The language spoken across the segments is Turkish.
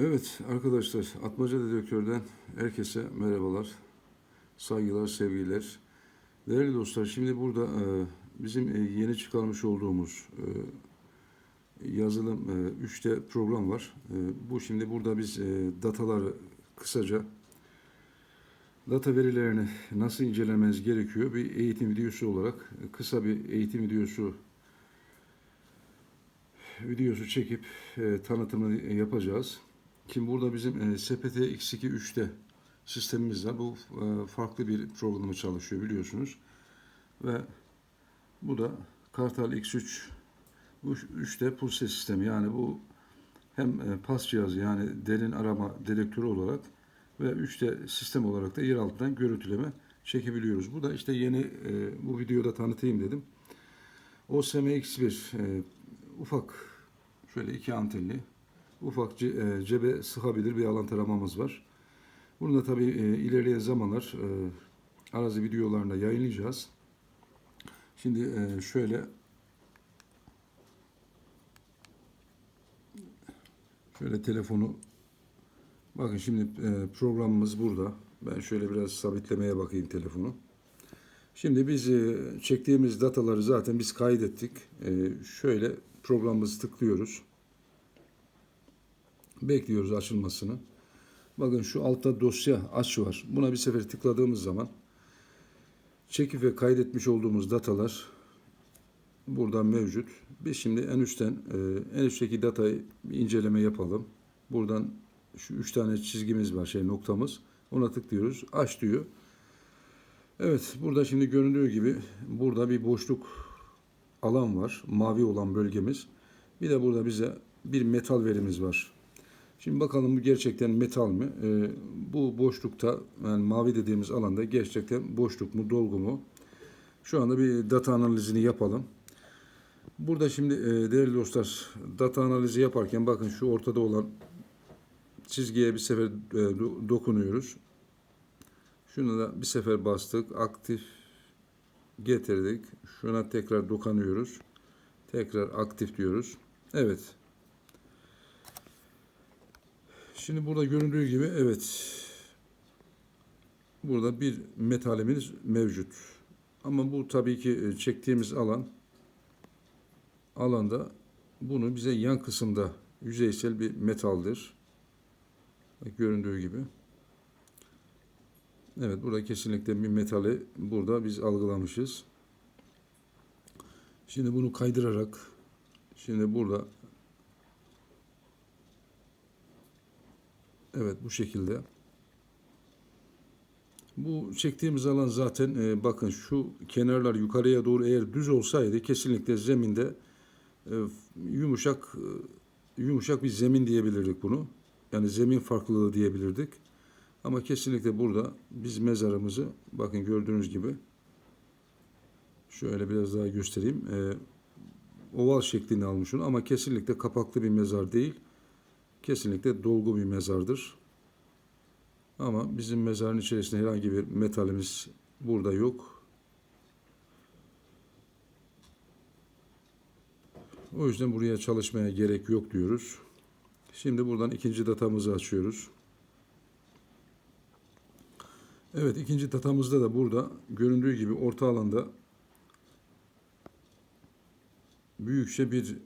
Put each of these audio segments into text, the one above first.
Evet arkadaşlar Atmaca Dedektör'den herkese merhabalar. Saygılar, sevgiler. Değerli dostlar şimdi burada e, bizim e, yeni çıkarmış olduğumuz e, yazılım 3'te program var. E, bu şimdi burada biz e, dataları kısaca data verilerini nasıl incelemeniz gerekiyor bir eğitim videosu olarak e, kısa bir eğitim videosu videosu çekip e, tanıtımını yapacağız. Şimdi burada bizim e, SPT X2 3'te sistemimiz var. Bu e, farklı bir programı çalışıyor biliyorsunuz. Ve bu da Kartal X3 bu 3'te pulse sistemi. Yani bu hem e, pas cihazı yani derin arama dedektörü olarak ve 3'te sistem olarak da yer altından görüntüleme çekebiliyoruz. Bu da işte yeni e, bu videoda tanıtayım dedim. OSM X1 e, ufak şöyle iki antenli ufak e, cebe sıkabilir bir alan taramamız var. Bunu da tabii e, ilerleyen zamanlar e, arazi videolarında yayınlayacağız. Şimdi şöyle şöyle telefonu bakın şimdi programımız burada. Ben şöyle biraz sabitlemeye bakayım telefonu. Şimdi biz çektiğimiz dataları zaten biz kaydettik. Şöyle programımızı tıklıyoruz. Bekliyoruz açılmasını. Bakın şu altta dosya aç var. Buna bir sefer tıkladığımız zaman çekip ve kaydetmiş olduğumuz datalar burada mevcut. Biz şimdi en üstten e, en üstteki datayı bir inceleme yapalım. Buradan şu üç tane çizgimiz var, şey noktamız. Ona tıklıyoruz. Aç diyor. Evet, burada şimdi göründüğü gibi burada bir boşluk alan var. Mavi olan bölgemiz. Bir de burada bize bir metal verimiz var. Şimdi bakalım bu gerçekten metal mi? Ee, bu boşlukta yani mavi dediğimiz alanda gerçekten boşluk mu, dolgu mu? Şu anda bir data analizini yapalım. Burada şimdi e, değerli dostlar data analizi yaparken bakın şu ortada olan çizgiye bir sefer e, do- dokunuyoruz. Şunu da bir sefer bastık. Aktif getirdik. Şuna tekrar dokunuyoruz. Tekrar aktif diyoruz. Evet. Şimdi burada göründüğü gibi evet. Burada bir metalimiz mevcut. Ama bu tabii ki e, çektiğimiz alan alanda bunu bize yan kısımda yüzeysel bir metaldir. Bak göründüğü gibi. Evet burada kesinlikle bir metali burada biz algılamışız. Şimdi bunu kaydırarak şimdi burada Evet bu şekilde. Bu çektiğimiz alan zaten e, bakın şu kenarlar yukarıya doğru eğer düz olsaydı kesinlikle zeminde e, yumuşak e, yumuşak bir zemin diyebilirdik bunu. Yani zemin farklılığı diyebilirdik. Ama kesinlikle burada biz mezarımızı bakın gördüğünüz gibi şöyle biraz daha göstereyim. E, oval şeklini almış onu ama kesinlikle kapaklı bir mezar değil. Kesinlikle dolgu bir mezardır. Ama bizim mezarın içerisinde herhangi bir metalimiz burada yok. O yüzden buraya çalışmaya gerek yok diyoruz. Şimdi buradan ikinci datamızı açıyoruz. Evet ikinci datamızda da burada göründüğü gibi orta alanda büyükçe bir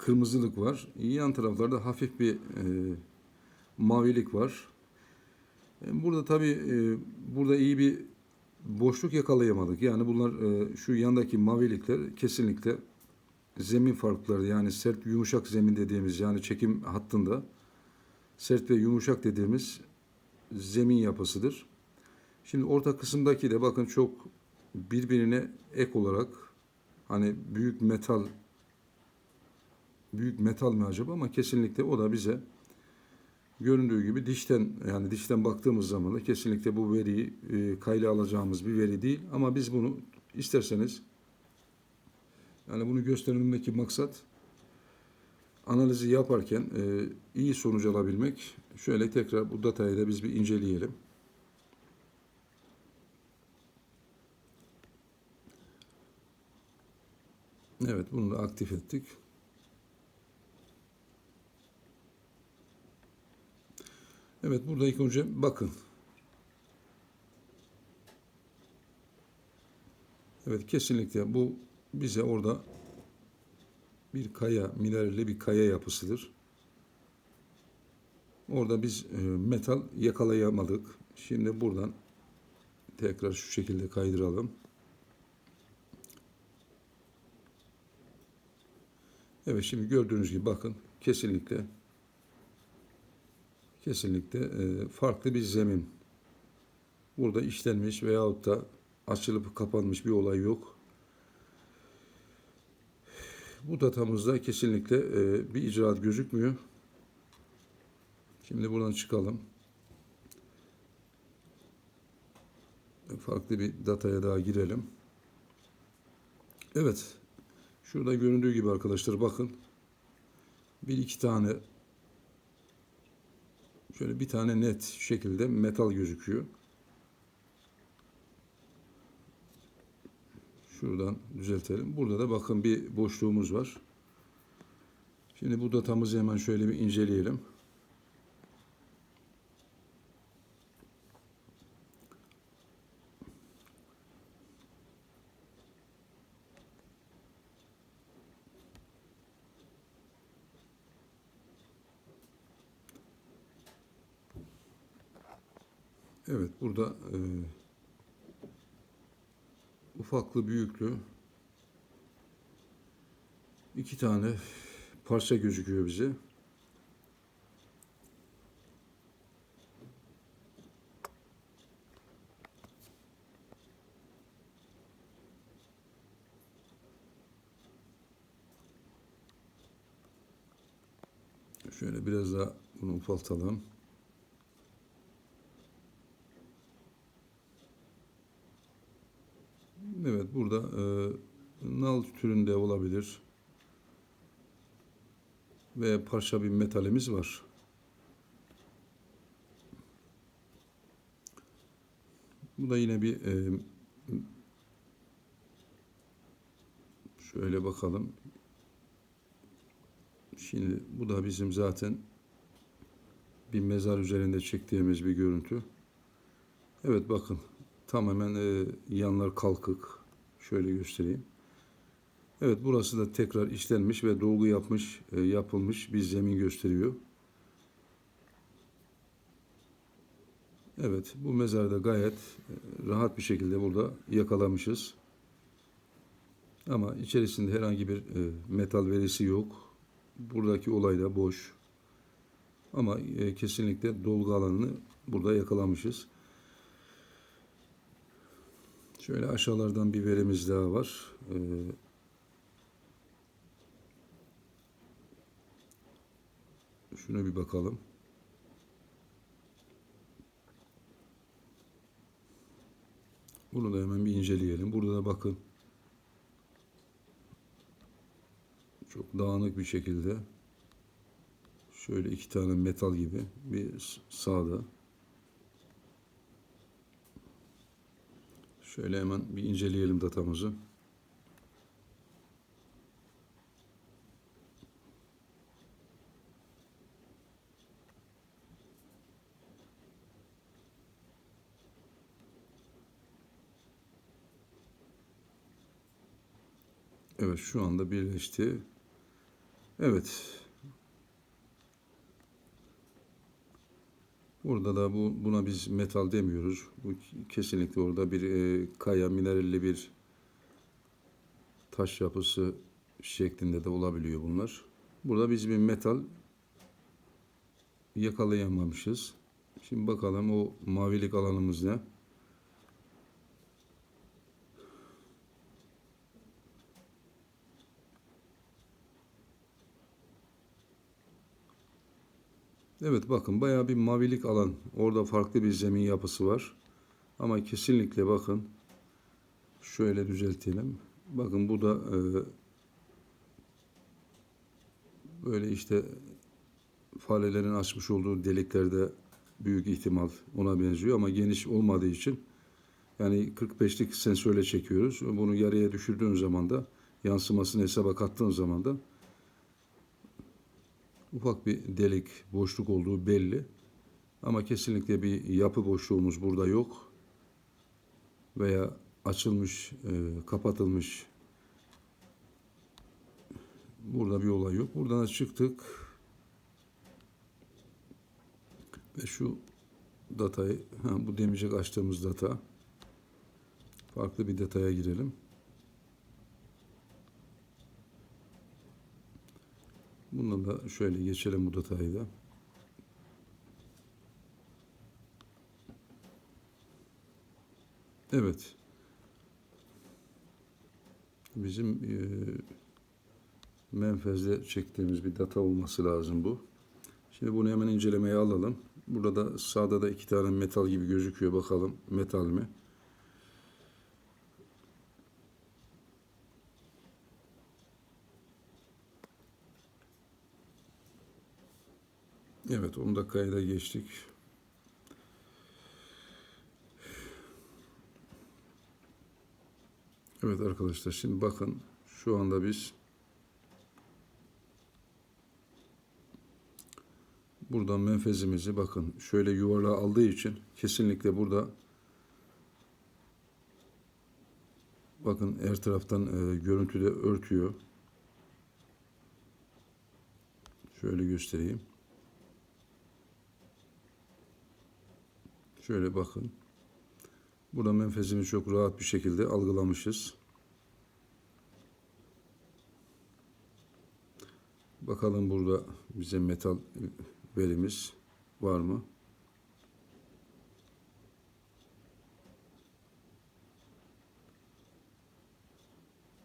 kırmızılık var. Yan taraflarda hafif bir e, mavilik var. E, burada tabii e, burada iyi bir boşluk yakalayamadık. Yani bunlar e, şu yandaki mavilikler kesinlikle zemin farkları yani sert yumuşak zemin dediğimiz yani çekim hattında sert ve yumuşak dediğimiz zemin yapısıdır. Şimdi orta kısımdaki de bakın çok birbirine ek olarak hani büyük metal büyük metal mi acaba ama kesinlikle o da bize göründüğü gibi dişten yani dişten baktığımız zaman da kesinlikle bu veriyi e, kayla alacağımız bir veri değil ama biz bunu isterseniz yani bunu gösterimdeki maksat analizi yaparken e, iyi sonuç alabilmek. Şöyle tekrar bu datayı da biz bir inceleyelim. Evet bunu da aktif ettik. Evet burada ilk önce bakın. Evet kesinlikle bu bize orada bir kaya, mineralli bir kaya yapısıdır. Orada biz e, metal yakalayamadık. Şimdi buradan tekrar şu şekilde kaydıralım. Evet şimdi gördüğünüz gibi bakın kesinlikle kesinlikle e, farklı bir zemin. Burada işlenmiş veyahut da açılıp kapanmış bir olay yok. Bu datamızda kesinlikle e, bir icraat gözükmüyor. Şimdi buradan çıkalım. Farklı bir dataya daha girelim. Evet. Şurada göründüğü gibi arkadaşlar bakın. Bir iki tane şöyle bir tane net şekilde metal gözüküyor. Şuradan düzeltelim. Burada da bakın bir boşluğumuz var. Şimdi bu datamızı hemen şöyle bir inceleyelim. Evet burada e, ufaklı büyüklü iki tane parça gözüküyor bize. Şöyle biraz daha bunu ufaltalım. Evet burada e, nal türünde olabilir. Ve parça bir metalimiz var. Bu da yine bir e, şöyle bakalım. Şimdi bu da bizim zaten bir mezar üzerinde çektiğimiz bir görüntü. Evet bakın tamamen e, yanlar kalkık. Şöyle göstereyim. Evet burası da tekrar işlenmiş ve dolgu yapmış, e, yapılmış bir zemin gösteriyor. Evet bu mezarda gayet e, rahat bir şekilde burada yakalamışız. Ama içerisinde herhangi bir e, metal verisi yok. Buradaki olay da boş. Ama kesinlikle dolgu alanını burada yakalamışız. Şöyle aşağılardan bir verimiz daha var. Ee, şuna bir bakalım. Bunu da hemen bir inceleyelim. Burada da bakın. Çok dağınık bir şekilde. Şöyle iki tane metal gibi bir sağda. Şöyle hemen bir inceleyelim datamızı. Evet şu anda birleşti. Evet. Burada da bu buna biz metal demiyoruz. Bu kesinlikle orada bir e, kaya mineralli bir taş yapısı şeklinde de olabiliyor bunlar. Burada biz bir metal yakalayamamışız. Şimdi bakalım o mavilik alanımız ne? Evet bakın bayağı bir mavilik alan. Orada farklı bir zemin yapısı var. Ama kesinlikle bakın şöyle düzeltelim. Bakın bu da e, böyle işte farelerin açmış olduğu deliklerde büyük ihtimal ona benziyor ama geniş olmadığı için yani 45'lik sensörle çekiyoruz. Bunu yarıya düşürdüğün zaman da yansımasını hesaba kattığın zaman da ufak bir delik, boşluk olduğu belli. Ama kesinlikle bir yapı boşluğumuz burada yok. Veya açılmış, e, kapatılmış burada bir olay yok. Buradan da çıktık. Ve şu datayı, bu demeyecek açtığımız data. Farklı bir dataya girelim. Bundan da şöyle geçelim bu datayı da. Evet. Bizim e, menfezde çektiğimiz bir data olması lazım bu. Şimdi bunu hemen incelemeye alalım. Burada sağda da iki tane metal gibi gözüküyor. Bakalım metal mi? Evet 10 dakikayı da geçtik. Evet arkadaşlar şimdi bakın şu anda biz buradan menfezimizi bakın şöyle yuvarlağı aldığı için kesinlikle burada bakın her taraftan e, görüntüde örtüyor. Şöyle göstereyim. Şöyle bakın. Burada menfezimizi çok rahat bir şekilde algılamışız. Bakalım burada bize metal verimiz var mı?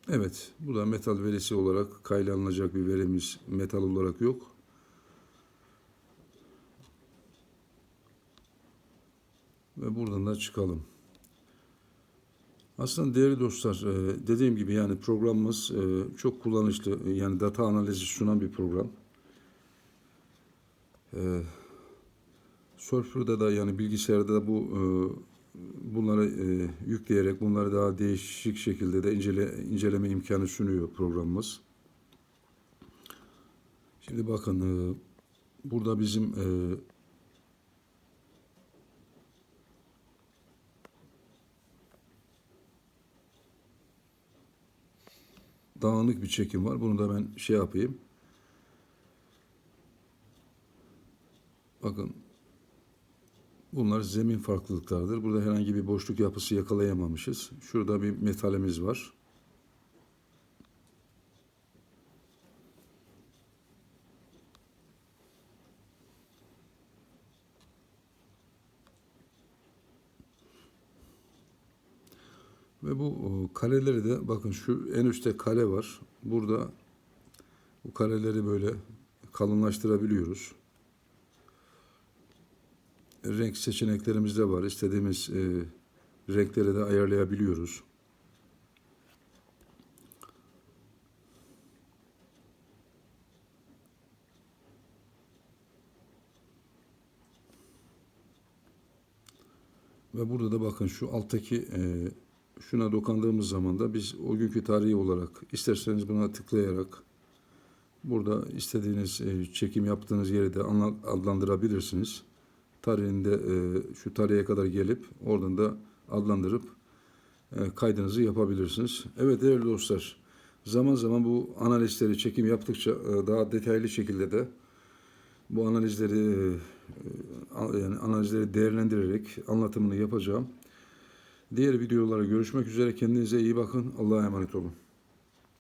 Evet, bu da metal verisi olarak kaylanılacak bir verimiz metal olarak yok. Ve buradan da çıkalım. Aslında değerli dostlar, e, dediğim gibi yani programımız e, çok kullanışlı, yani data analizi sunan bir program. E, Surfer'da da yani bilgisayarda da bu bunları yükleyerek bunları daha değişik şekilde de incele, inceleme imkanı sunuyor programımız. Şimdi bakın burada bizim dağınık bir çekim var. Bunu da ben şey yapayım. Bakın bunlar zemin farklılıklardır. Burada herhangi bir boşluk yapısı yakalayamamışız. Şurada bir metalimiz var. Ve bu o, kareleri de bakın şu en üstte kare var. Burada bu kareleri böyle kalınlaştırabiliyoruz. Renk seçeneklerimiz de var. İstediğimiz e, renkleri de ayarlayabiliyoruz. Ve burada da bakın şu alttaki e, şuna dokandığımız zaman da biz o günkü tarihi olarak isterseniz buna tıklayarak burada istediğiniz e, çekim yaptığınız yeri de adlandırabilirsiniz. Tarihinde e, şu tarihe kadar gelip oradan da adlandırıp e, kaydınızı yapabilirsiniz. Evet değerli dostlar zaman zaman bu analizleri çekim yaptıkça daha detaylı şekilde de bu analizleri yani analizleri değerlendirerek anlatımını yapacağım. Diğer videolara görüşmek üzere. Kendinize iyi bakın. Allah'a emanet olun.